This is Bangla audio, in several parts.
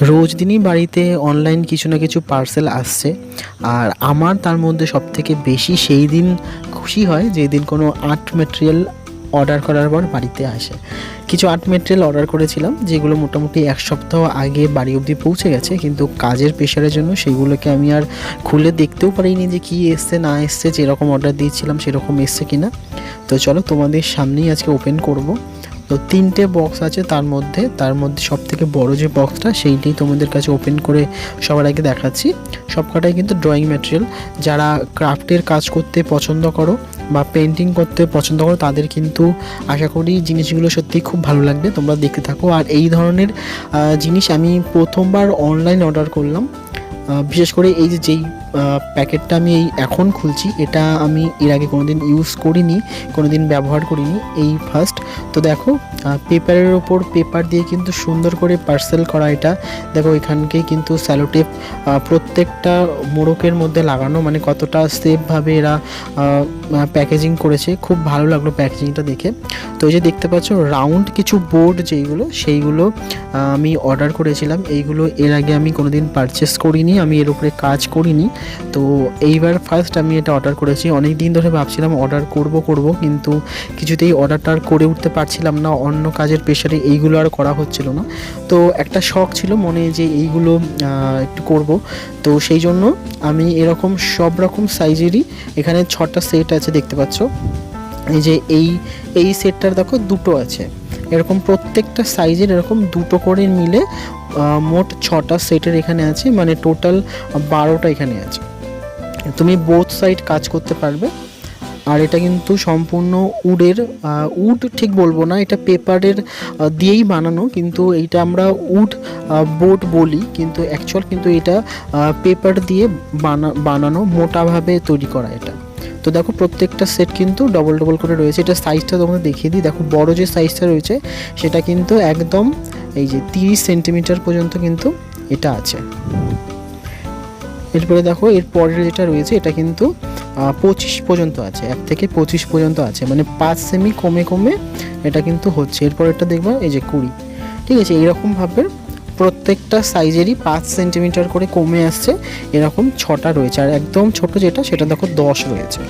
রোজ দিনই বাড়িতে অনলাইন কিছু না কিছু পার্সেল আসছে। আর আমার তার মধ্যে সব থেকে বেশি সেই দিন খুশি হয় যেদিন কোনো আর্ট মেটেরিয়াল অর্ডার করার পর বাড়িতে আসে। কিছু আর্ট মেটেরিয়াল অর্ডার করেছিলাম, যেগুলো মোটামুটি এক সপ্তাহ আগে বাড়ি অবধি পৌঁছে গেছে, কিন্তু কাজের প্রেশারের জন্য সেইগুলোকে আমি আর খুলে দেখতেও পারিনি যে কী এসছে, না এসছে, যেরকম অর্ডার দিয়েছিলাম সেরকম এসছে কিনা। তো চলো তোমাদের সামনেই আজকে ওপেন করব। তো তিনটে বক্স আছে তার মধ্যে তার মধ্যে সব থেকে বড় যে বক্সটা সেইটাই তোমাদের কাছে ওপেন করে সবার আগে দেখাচ্ছি। সবকটাই কিন্তু ড্রয়িং ম্যাটেরিয়াল যারা ক্রাফটের কাজ করতে পছন্দ করো বা পেন্টিং করতে পছন্দ করো, তাদের কিন্তু আশা করি জিনিসগুলো সত্যি খুব ভালো লাগবে। তোমরা দেখতে থাকো। আর এই ধরনের জিনিস আমি প্রথমবার অনলাইন অর্ডার করলাম। বিশেষ করে এই যে যেই প্যাকেটটা আমি এই এখন খুলছি, এটা আমি এর আগে কোনোদিন ইউজ করিনি, কোনোদিন ব্যবহার করিনি, এই ফার্স্ট তো দেখো পেপারের ওপর পেপার দিয়ে কিন্তু সুন্দর করে পার্সেল করা এটা। দেখো, এখানকে কিন্তু স্যালোটেপ প্রত্যেকটা মোড়কের মধ্যে লাগানো মানে কতটা সেফভাবে এরা প্যাকেজিং করেছে। খুব ভালো লাগল প্যাকেজিংটা দেখে। তো এই যে দেখতে পাচ্ছ রাউন্ড কিছু বোর্ড যেইগুলো, সেইগুলো আমি অর্ডার করেছিলাম। এইগুলো এর আগে আমি কোনোদিন পারচেস করিনি। আমি এর উপরে কাজ করিনি। তো এইবার ফার্স্ট আমি এটা অর্ডার করেছি। অনেক দিন ধরে ভাবছিলাম অর্ডার করব করব, কিন্তু কিছুতেই অর্ডারটা আর করে উঠতে পারছিলাম না। অন্য কাজের প্রেশারে এইগুলো আর করা হচ্ছিল না। তো একটা শখ ছিল মনে যে এইগুলো একটু করব। তো সেই জন্য আমি এরকম সব রকম সাইজেরই এখানে ছটা সেট আছে, দেখতে পাচ্ছ। এই যে এই এই সেটটার দেখো দুটো আছে। এরকম প্রত্যেকটা সাইজের এরকম দুটো করে মিলে মোট ছটা সেটের এখানে আছে মানে টোটাল বারোটা এখানে আছে। তুমি বোথ সাইড কাজ করতে পারবে। আর এটা কিন্তু সম্পূর্ণ উডের উড ঠিক বলব না, এটা পেপারের দিয়েই বানানো, কিন্তু এইটা আমরা উড বোট বলি, কিন্তু অ্যাকচুয়াল কিন্তু এটা পেপার দিয়ে বানা, বানানো, মোটাভাবে তৈরি করা এটা। তো দেখো প্রত্যেকটা সেট কিন্তু ডবল ডবল করে রয়েছে। এটা সাইজটা তোমাদের দেখিয়ে দিই। দেখো বড় যে সাইজটা রয়েছে, সেটা কিন্তু একদম এই যে তিরিশ সেন্টিমিটার পর্যন্ত কিন্তু এটা আছে। এরপরে দেখো এর পরের যেটা রয়েছে, এটা কিন্তু পঁচিশ পর্যন্ত আছে। এক থেকে পঁচিশ পর্যন্ত আছে। মানে পাঁচ সেমি কমে কমে এটা কিন্তু হচ্ছে। এরপর এটা দেখবা, এই যে কুড়ি। ঠিক আছে এইরকমভাবে প্রত্যেকটা সাইজেরই পাঁচ সেন্টিমিটার করে কমে আসছে। এরকম ছটা রয়েছে। আর একদম ছোট যেটা, সেটা দেখো দশ রয়েছে।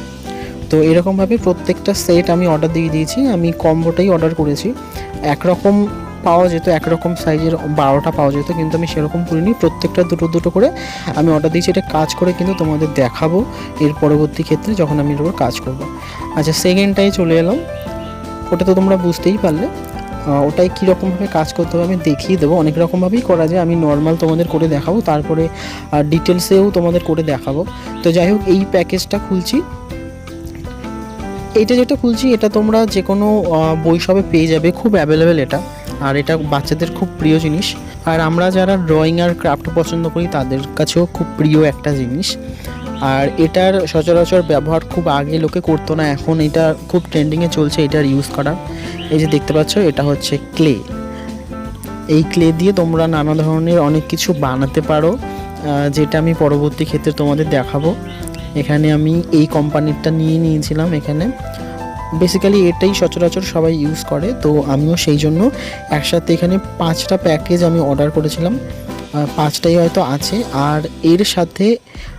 তো এরকমভাবে প্রত্যেকটা সেট আমি অর্ডার দিয়ে দিয়েছি। আমি কম্বোটাই অর্ডার করেছি। একরকম পাওয়া যেত, একরকম সাইজের বারোটা পাওয়া যেত, কিন্তু আমি সেরকম করিনি। প্রত্যেকটা দুটো দুটো করে আমি অর্ডার দিয়েছি। এটা কাজ করে কিন্তু তোমাদের দেখাবো এর পরবর্তী ক্ষেত্রে যখন আমি এর কাজ করব। আচ্ছা সেকেন্ডটাই চলে এলাম। ওটা তো তোমরা বুঝতেই পারলে। ওটাই কীরকমভাবে কাজ করতে হবে আমি দেখিয়ে দেবো। অনেক রকমভাবেই করা যায়। আমি নর্মাল তোমাদের করে দেখাবো, তারপরে ডিটেলসেও তোমাদের করে দেখাবো। তো যাই হোক, এই প্যাকেজটা খুলছি। এটা যেটা খুলছি, এটা তোমরা যে কোনো শপে পেয়ে যাবে। খুব অ্যাভেলেবেল এটা। আর এটা বাচ্চাদের খুব প্রিয় জিনিস। আর আমরা যারা ড্রয়িং আর ক্রাফট পছন্দ করি, তাদের কাছেও খুব প্রিয় একটা জিনিস। আর এটার সচরাচর ব্যবহার খুব আগে লোকে করতো না, এখন এটা খুব ট্রেন্ডিংয়ে চলছে, এটার ইউজ করা। এই যে দেখতে পাচ্ছ, এটা হচ্ছে ক্লে এই ক্লে দিয়ে তোমরা নানা ধরনের অনেক কিছু বানাতে পারো যেটা আমি পরবর্তী ক্ষেত্রে তোমাদের দেখাবো। এখানে আমি এই কোম্পানিরটা নিয়ে নিয়েছিলাম এখানে। বেসিক্যালি এটাই সচরাচর সবাই ইউজ করে, তো আমিও সেই জন্য একসাথে এখানে পাঁচটা প্যাকেজ আমি অর্ডার করেছিলাম। পাঁচটাই হয়তো আছে, আর এর সাথে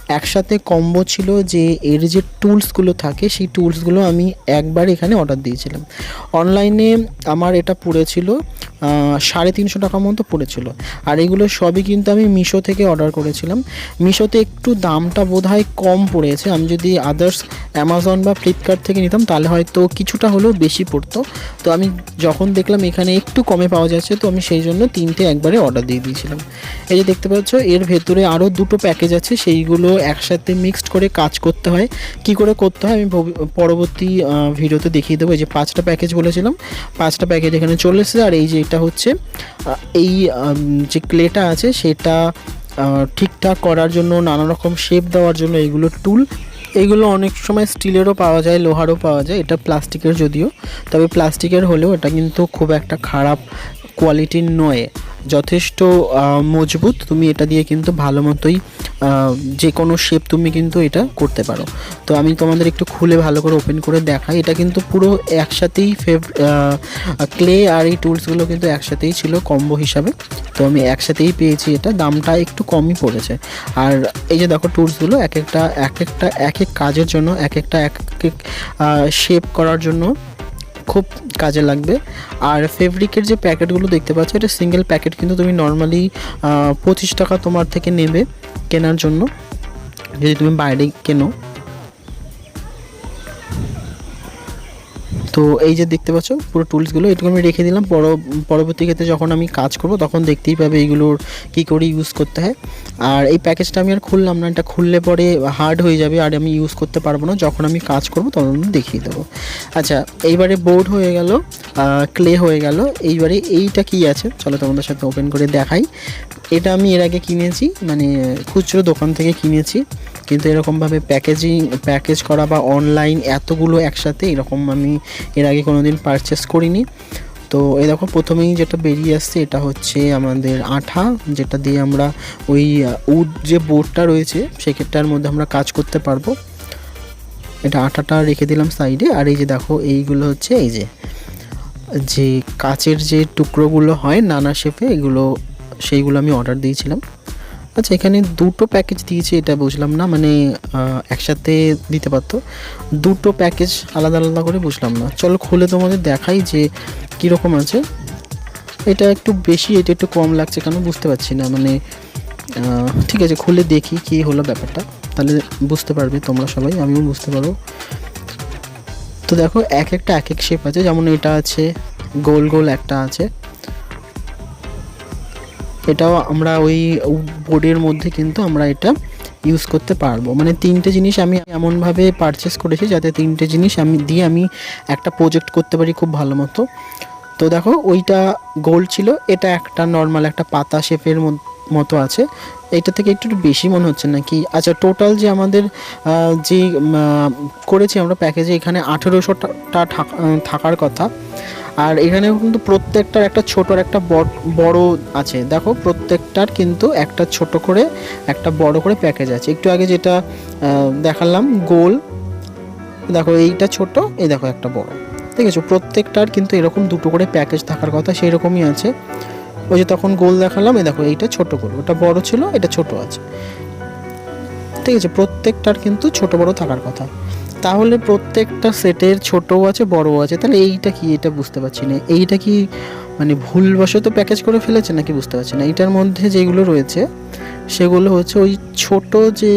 একসাথে কম্বো ছিল যে এর যে টুলসগুলো থাকে, সেই টুলসগুলো আমি একবার এখানে অর্ডার দিয়েছিলাম। অনলাইনে আমার এটা পড়েছিল সাড়ে তিনশো টাকা মতো পড়েছিল। আর এগুলো সবই কিন্তু আমি মিশো থেকে অর্ডার করেছিলাম। মিশোতে একটু দামটা বোধহয় কম পড়েছে। আমি যদি আদার্স অ্যামাজন বা ফ্লিপকার্ট থেকে নিতাম, তাহলে হয়তো কিছুটা হলেও বেশি পড়তো। তো আমি যখন দেখলাম এখানে একটু কমে পাওয়া যাচ্ছে, তো আমি সেই জন্য তিনটে একবারে অর্ডার দিয়ে দিয়েছিলাম। এই যে দেখতে পাচ্ছ, এর ভেতরে আরও দুটো প্যাকেজ আছে, সেইগুলো একসাথে মিক্সড করে কাজ করতে হয়। কি করে করতে হয় আমি পরবর্তী ভিডিওতে দেখিয়ে দেবো। এই যে পাঁচটা প্যাকেজ বলেছিলাম, পাঁচটা প্যাকেজ এখানে চলে এসেছে। আর এই যে এটা হচ্ছে এই যে ক্লেটা আছে, সেটা ঠিকঠাক করার জন্য নানা রকম শেপ দেওয়ার জন্য এইগুলো টুল এগুলো অনেক সময় স্টিলেরও পাওয়া যায়, লোহারও পাওয়া যায়। এটা প্লাস্টিকের যদিও। তবে প্লাস্টিকের হলেও এটা কিন্তু খুব একটা খারাপ কোয়ালিটির নয়, যথেষ্ট মজবুত। তুমি এটা দিয়ে কিন্তু ভালো মতোই যে কোনো শেপ তুমি কিন্তু এটা করতে পারো। তো আমি তোমাদের একটু খুলে ভালো করে ওপেন করে দেখাই। এটা কিন্তু পুরো একসাথেই ফেভ ক্লে আর এই টুলসগুলো কিন্তু একসাথেই ছিল কম্বো হিসাবে। তো আমি একসাথেই পেয়েছি এটা। দামটা একটু কমই পড়েছে। আর এই যে দেখো টুলসগুলো এক একটা এক একটা, এক এক কাজের জন্য, এক একটা, এক এক শেপ করার জন্য খুব কাজে লাগবে। আর ফেব্রিকের যে প্যাকেটগুলো দেখতে পাচ্ছ, এটা সিঙ্গেল প্যাকেট কিন্তু তুমি নর্মালি পঁচিশ টাকা তোমার থেকে নেবে কেনার জন্য। যদি তুমি বাইরে কেনো তো এই যে দেখতে পাচ্ছ, পুরো টুলসগুলো এটুকু আমি রেখে দিলাম। পর পরবর্তী ক্ষেত্রে যখন আমি কাজ করব, তখন দেখতেই পাবে এইগুলোর কী করে ইউজ করতে হয়। আর এই প্যাকেজটা আমি আর খুললাম না, এটা খুললে পরে হার্ড হয়ে যাবে, আর আমি ইউজ করতে পারব না। যখন আমি কাজ করব, তখন আমি দেখিয়ে দেবো। আচ্ছা এইবারে বোর্ড হয়ে গেল ক্লে হয়ে গেল। এইবারে এইটা কি আছে? চলো তোমাদের সাথে ওপেন করে দেখাই। এটা আমি এর আগে কিনেছি মানে খুচরো দোকান থেকে কিনেছি। কিন্তু এরকমভাবে প্যাকেজিং প্যাকেজ করা বা অনলাইন এতগুলো একসাথে এরকম আমি এর আগে কোনো দিন পারচেস করিনি। তো এই দেখো, প্রথমেই যেটা বেরিয়ে আসছে, এটা হচ্ছে আমাদের আঠা, যেটা দিয়ে আমরা ওই উড যে বোর্ডটা রয়েছে, সেক্ষেত্রের মধ্যে আমরা কাজ করতে পারব। এটা আঠাটা রেখে দিলাম সাইডে আর এই যে দেখো, এইগুলো হচ্ছে, এই যে যে কাচের যে টুকরোগুলো হয় নানা শেপে এগুলো, সেইগুলো আমি অর্ডার দিয়েছিলাম। আচ্ছা এখানে দুটো প্যাকেজ দিয়েছে, এটা বুঝলাম না মানে একসাথে দিতে পারতো। দুটো প্যাকেজ আলাদা আলাদা করে বুঝলাম না। চলো খুলে তোমাদের দেখাই যে কীরকম আছে। এটা একটু বেশি, এটা একটু কম লাগছে কেন বুঝতে পারছি না মানে ঠিক আছে, খুলে দেখি কী হলো ব্যাপারটা। তাহলে বুঝতে পারবে তোমরা সবাই, আমিও বুঝতে পারব। তো দেখো, এক একটা, এক এক শেপ আছে। যেমন এটা আছে, গোল গোল একটা আছে। এটাও আমরা ওই বোর্ডের মধ্যে কিন্তু আমরা এটা ইউজ করতে পারব। মানে তিনটে জিনিস আমি এমনভাবে পারচেস করেছি যাতে তিনটে জিনিস আমি, দিয়ে আমি একটা প্রজেক্ট করতে পারি খুব ভালো মতো। তো দেখো, ওইটা গোল ছিল, এটা একটা নর্মাল একটা পাতা শেপের মতো আছে। এটা থেকে একটু বেশি মনে হচ্ছে নাকি? আচ্ছা টোটাল যে আমাদের যে করেছি আমরা প্যাকেজে এখানে আঠেরোশোটা থাকার কথা। আর এখানেও কিন্তু প্রত্যেকটার একটা ছোট আর একটা বড় আছে। দেখো, প্রত্যেকটার কিন্তু একটা ছোট করে, একটা বড় করে প্যাকেজ আছে। একটু আগে যেটা দেখালাম, গোল। দেখো, এইটা ছোট, এই দেখো একটা বড়। ঠিক আছে? প্রত্যেকটার কিন্তু এরকম দুটো করে প্যাকেজ থাকার কথা সেই রকমই আছে। ওই যে তখন গোল দেখালাম, এই দেখো, এইটা ছোট গোল। ওটা বড় ছিল, এটা ছোট আছে। ঠিক আছে? প্রত্যেকটার কিন্তু ছোট বড় থাকার কথা। তাহলে প্রত্যেকটা সেটের ছোটও আছে, বড়ও আছে? তাহলে এইটা কি? এটা বুঝতে পারছি না। এইটা কি মানে ভুলবশত প্যাকেজ করে ফেলেছে নাকি বুঝতে পারছি না? এইটার মধ্যে যেগুলো রয়েছে, সেগুলো হচ্ছে ওই ছোট যে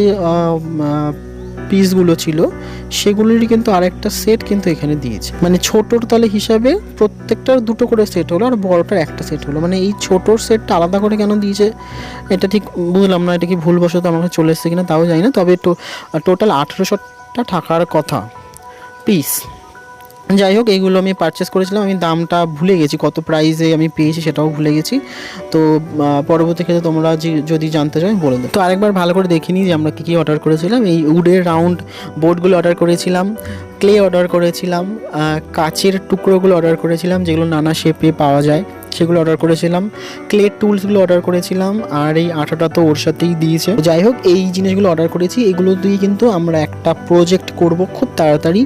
পিসগুলো ছিল, সেগুলোরই কিন্তু আরেকটা সেট কিন্তু এখানে দিয়েছে। মানে ছোটোর তাহলে হিসাবে প্রত্যেকটার দুটো করে সেট হলো আর বড়টার একটা সেট হলো। মানে এই ছোটোর সেটটা আলাদা করে কেন দিয়েছে, এটা ঠিক বুঝলাম না, এটা কি ভুলবশত আমার চলে এসেছে কিনা তাও জানি না। তবে টোটাল আঠেরোশোটা থাকার কথা। পিস যাই হোক এইগুলো আমি পারচেস করেছিলাম। আমি দামটা ভুলে গেছি, কত প্রাইসে আমি পেয়েছি সেটাও ভুলে গেছি। তো পরবর্তী ক্ষেত্রে তোমরা যদি জানতে চাও বলে দেবো। তো আরেকবার ভালো করে দেখিনি যে আমরা কী কী অর্ডার করেছিলাম। এই উডের রাউন্ড বোর্ডগুলো অর্ডার করেছিলাম ক্লে অর্ডার করেছিলাম কাচের টুকরোগুলো অর্ডার করেছিলাম, যেগুলো নানা শেপে পাওয়া যায়। সেগুলো অর্ডার করেছিলাম। ক্লে টুলসগুলো অর্ডার করেছিলাম, আর এই আঠাটা তো ওর সাথেই দিয়েছে। যাই হোক, এই জিনিসগুলো অর্ডার করেছি, এগুলো দিয়ে কিন্তু আমরা একটা প্রজেক্ট করব খুব তাড়াতাড়ি।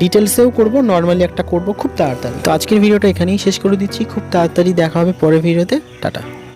ডিটেলসেও করব নর্মালি একটা করব খুব তাড়াতাড়ি। তো আজকের ভিডিওটা এখানেই শেষ করে দিচ্ছি, খুব তাড়াতাড়ি দেখা হবে পরের ভিডিওতে টাটা।